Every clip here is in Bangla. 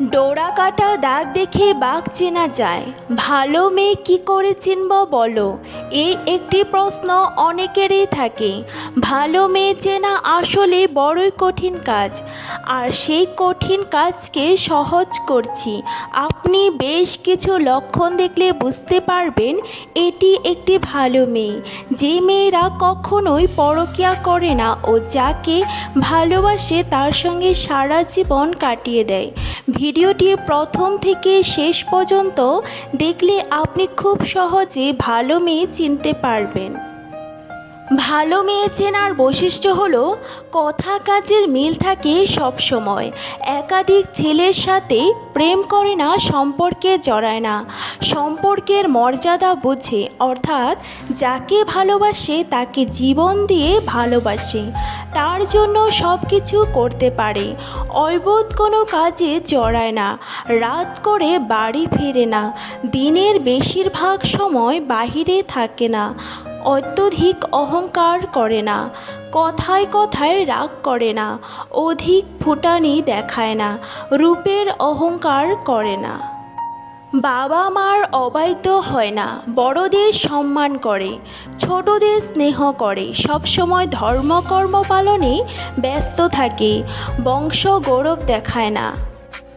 ডোরা কাটা দাগ দেখে বাঘ চেনা যায়। ভালো মেয়ে কি করে চিনব বলো? এই একটি প্রশ্ন অনেকেরই থাকে। ভালো মেয়ে চেনা আসলে বড়ই কঠিন কাজ। আর সেই কঠিন কাজকে সহজ করছি। আপনি বেশ কিছু লক্ষণ দেখলে বুঝতে পারবেন, এটি একটি ভালো মেয়ে। যে মেয়েরা কখনোই পরকিয়া করে না ও যাকে ভালোবাসে তার সঙ্গে সারা জীবন কাটিয়ে দেয়। ভিডিওটি প্রথম থেকে শেষ পর্যন্ত দেখলে আপনি খুব সহজে ভালো মেয়ে চিনতে পারবেন। ভালো মেয়ে চেনার বৈশিষ্ট্য হলো, কথা কাজের মিল থাকে সব সময়। একাধিক ছেলের সাথে প্রেম করে না, সম্পর্কে জড়ায় না। সম্পর্কের মর্যাদা বুঝে, অর্থাৎ যাকে ভালোবাসে তাকে জীবন দিয়ে ভালোবাসে। তার জন্য সব কিছু করতে পারে। অবৈধ কোনো কাজে জড়ায় না। রাত করে বাড়ি ফিরে না। দিনের বেশিরভাগ সময় বাহিরে থাকে না। অত্যধিক অহংকার করে না, কথায় কথায় রাগ করে না, অধিক ফুটানি দেখায় না, রূপের অহংকার করে না। বাবা মার অবাধ্য হয় না, বড়দের সম্মান করে, ছোটদের স্নেহ করে, সবসময় ধর্মকর্ম পালনে ব্যস্ত থাকে বংশ গৌরব দেখায় না।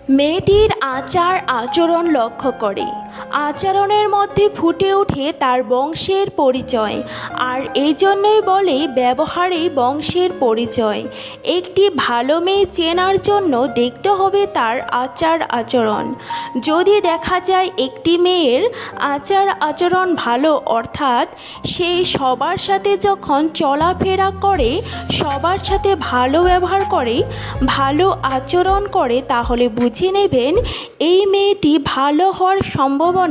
মেয়েটির আচার আচরণ লক্ষ্য করে আচরণের মধ্যে ফুটে ওঠে তার বংশের পরিচয়। আর এই জন্যই বলে ব্যবহারেই বংশের পরিচয়। একটি ভালো মেয়ে চেনার জন্য দেখতে হবে তার আচার আচরণ। যদি দেখা যায় একটি মেয়ের আচার আচরণ ভালো, অর্থাৎ সে সবার সাথে যখন চলাফেরা করে, সবার সাথে ভালো ব্যবহার করে, ভালো আচরণ করে, তাহলে বুঝে নেবেন এই মেয়েটি ভালো হওয়ার সম্ভাবনা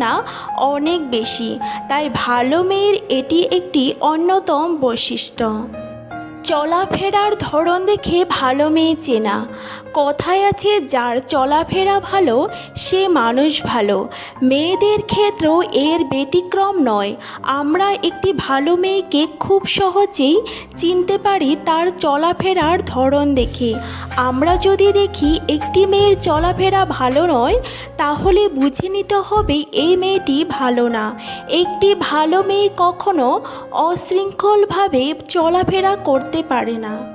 অনেক বেশি। তাই ভালো মেয়ের এটি একটি অন্যতম বৈশিষ্ট্য। চলাফেরার ধরন দেখে ভালো মেয়ে চেনা। কথায় আছে, যার চলাফেরা ভালো, সে মানুষ ভালো। মেয়েদের ক্ষেত্রেও এর ব্যতিক্রম নয়। আমরা একটি ভালো মেয়েকে খুব সহজেই চিনতে পারি তার চলাফেরার ধরন দেখে। আমরা যদি দেখি একটি মেয়ের চলাফেরা ভালো নয়, তাহলে বুঝে নিতে হবে এই মেয়েটি ভালো না। একটি ভালো মেয়ে কখনো অশৃঙ্খলভাবে চলাফেরা করতে পারে না।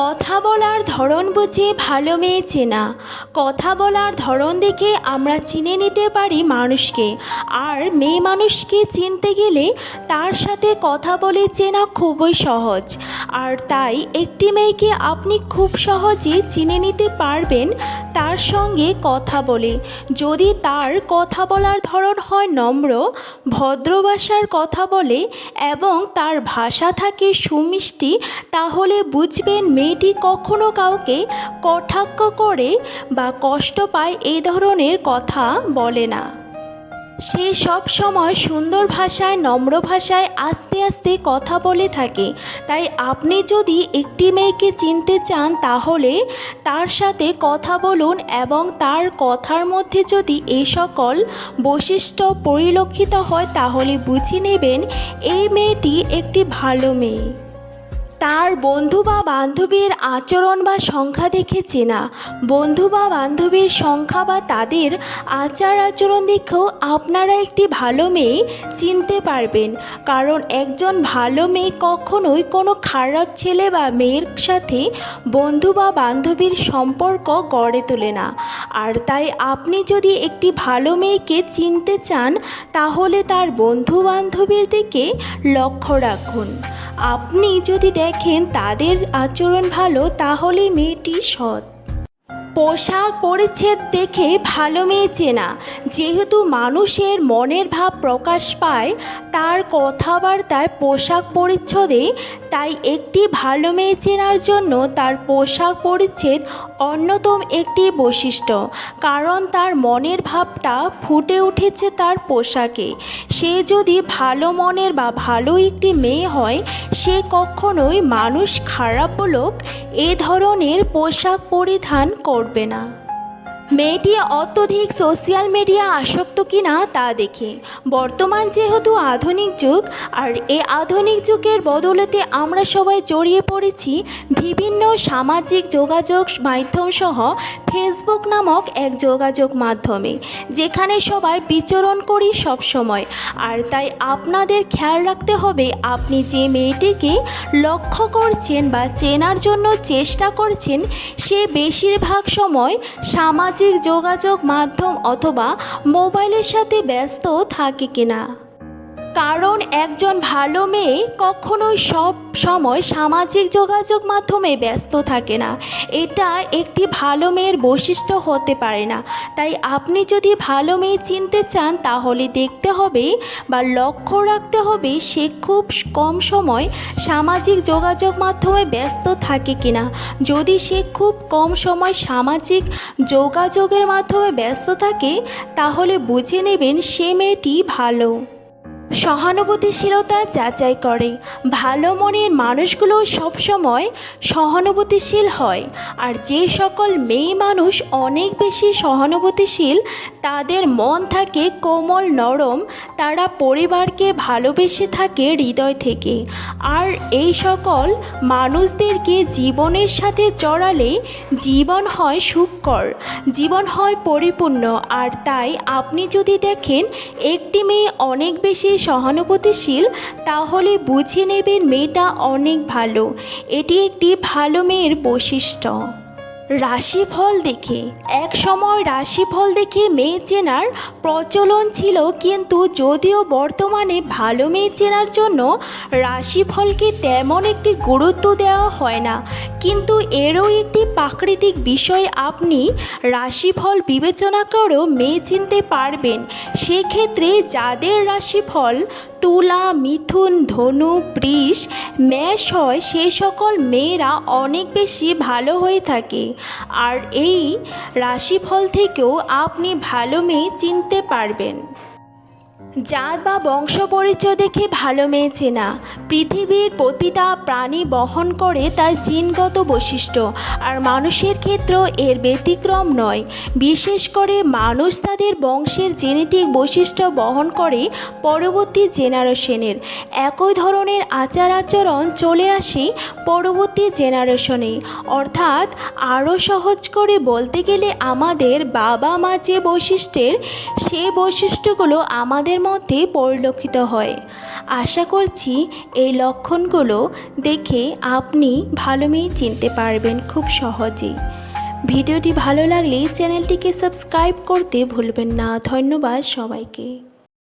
কথা বলার ধরন বুঝে ভালো মেয়ে চেনা। কথা বলার ধরন দেখে আমরা চিনে নিতে পারি মানুষকে। আর মেয়ে মানুষকে চিনতে গেলে তার সাথে কথা বলে চেনা খুবই সহজ। আর তাই একটি মেয়েকে আপনি খুব সহজে চিনে নিতে পারবেন তার সঙ্গে কথা বলে। যদি তার কথা বলার ধরন হয় নম্র, ভদ্র ভাষার কথা বলে এবং তার ভাষা থাকে সুমিষ্টি, তাহলে বুঝবেন মেয়েটি কখনো কাউকে কটাক্ষ করে বা কষ্ট পায় এই ধরনের কথা বলে না। সে সব সময় সুন্দর ভাষায়, নম্র ভাষায় আস্তে আস্তে কথা বলে থাকে। তাই আপনি যদি একটি মেয়েকে চিনতে চান, তাহলে তার সাথে কথা বলুন এবং তার কথার মধ্যে যদি এই সকল বৈশিষ্ট্য পরিলক্ষিত হয়, তাহলে বুঝে নেবেন, এই মেয়েটি একটি ভালো মেয়ে। তার বন্ধু বা বান্ধবীর আচরণ বা সংখ্যা দেখে চেনা। বন্ধু বা বান্ধবীর সংখ্যা বা তাদের আচার আচরণ দেখেও আপনারা একটি ভালো মেয়ে চিনতে পারবেন। কারণ একজন ভালো মেয়ে কখনোই কোনো খারাপ ছেলে বা মেয়ের সাথে বন্ধু বা বান্ধবীর সম্পর্ক গড়ে তোলে না। আর তাই আপনি যদি একটি ভালো মেয়েকে চিনতে চান, তাহলে তার বন্ধু বান্ধবীর দিকে লক্ষ্য রাখুন। আপনি যদি দেখেন তাদের আচরণ ভালো তাহলে মেয়েটি সৎ। পোশাক পরিচ্ছেদ দেখে ভালো মেয়ে চেনা। যেহেতু মানুষের মনের ভাব প্রকাশ পায়, তার কথাবার্তায় পোশাক পরিচ্ছদে, তাই একটি ভালো মেয়ে চেনার জন্য তার পোশাক পরিচ্ছেদ অন্যতম একটি বৈশিষ্ট্য। কারণ তার মনের ভাবটা ফুটে উঠেছে তার পোশাকে। সে যদি ভালো মনের বা ভালো একটি মেয়ে হয়, সে কখনোই মানুষ খারাপ বলুক এ ধরনের পোশাক পরিধান করবে না। মেয়েটি অত্যধিক সোশ্যাল মিডিয়া আসক্ত কিনা তা দেখে। বর্তমান যেহেতু আধুনিক যুগ, আর এই আধুনিক যুগের বদলেতে আমরা সবাই জড়িয়ে পড়েছি বিভিন্ন সামাজিক যোগাযোগ মাধ্যম সহ ফেসবুক নামক এক যোগাযোগ মাধ্যমে, যেখানে সবাই বিচরণ করি সব সময় আর তাই আপনাদের খেয়াল রাখতে হবে, আপনি যে মেয়েটিকে লক্ষ্য করছেন বা চেনার জন্য চেষ্টা করছেন, সে বেশিরভাগ সময় সামাজিক যোগাযোগ মাধ্যম অথবা মোবাইলের সাথে ব্যস্ত থাকে কিনা? কারণ একজন ভালো মেয়ে কখনোই সব সময় সামাজিক যোগাযোগ মাধ্যমে ব্যস্ত থাকে না। এটা একটি ভালো মেয়ের বৈশিষ্ট্য হতে পারে না। তাই আপনি যদি ভালো মেয়ে চিনতে চান, তাহলে দেখতে হবে বা লক্ষ্য রাখতে হবে সে খুব কম সময় সামাজিক যোগাযোগ মাধ্যমে ব্যস্ত থাকে কিনা। যদি সে খুব কম সময় সামাজিক যোগাযোগের মাধ্যমে ব্যস্ত থাকে, তাহলে বুঝে নেবেন সে মেয়েটি ভালো। সহানুভূতিশীলতা যাচাই করে। ভালো মনের মানুষগুলো সবসময় সহানুভূতিশীল হয়। আর যে সকল মেয়ে মানুষ অনেক বেশি সহানুভূতিশীল, তাদের মন থাকে কোমল নরম, তারা পরিবারকে ভালোবেসে থাকে হৃদয় থেকে। আর এই সকল মানুষদেরকে জীবনের সাথে জড়ালে জীবন হয় সুখকর জীবন হয় পরিপূর্ণ, আর তাই আপনি যদি দেখেন একটি মেয়ে অনেক বেশি সহানুভূতিশীল, তাহলে বুঝে নেবেন মেয়েটা অনেক ভালো। এটি একটি ভালো মেয়ের বৈশিষ্ট্য। রাশিফল দেখে। এক সময় রাশিফল দেখে মেয়ে চেনার প্রচলন ছিল, কিন্তু যদিও বর্তমানে ভালো মেয়ে চেনার জন্য রাশিফলকে তেমন একটি গুরুত্ব দেওয়া হয় না। কিন্তু এরও একটি প্রাকৃতিক বিষয়, আপনি রাশিফল বিবেচনা করেও মেয়ে চিনতে পারবেন। সেক্ষেত্রে যাদের রাশিফল তুলা, মিথুন, ধনু, বৃষ মেষ হয়, সে সকল মেয়েরা অনেক বেশি ভালো হয়ে থাকে। আর এই রাশিফল থেকেও আপনি ভালো মেয়ে চিনতে পারবেন। জাত বা বংশ পরিচয় দেখে ভালো মেয়ে চেনা। পৃথিবীর প্রতিটা প্রাণী বহন করে তার জিনগত বৈশিষ্ট্য, আর মানুষের ক্ষেত্রেও এর ব্যতিক্রম নয়। বিশেষ করে মানুষ তাদের বংশের জেনেটিক বৈশিষ্ট্য বহন করে পরবর্তী জেনারেশনের। একই ধরনের আচার আচরণ চলে আসে পরবর্তী জেনারেশনে অর্থাৎ আরও সহজ করে বলতে গেলে আমাদের বাবা মা যে বৈশিষ্ট্যের সে বৈশিষ্ট্যগুলো আমাদের মধ্যে পরিলক্ষিত হয়। আশা করছি এই লক্ষণগুলো দেখে আপনি ভালো মেয়ে চিনতে পারবেন খুব সহজেই। ভিডিওটি ভালো লাগলে চ্যানেলটিকে সাবস্ক্রাইব করতে ভুলবেন না। ধন্যবাদ সবাইকে।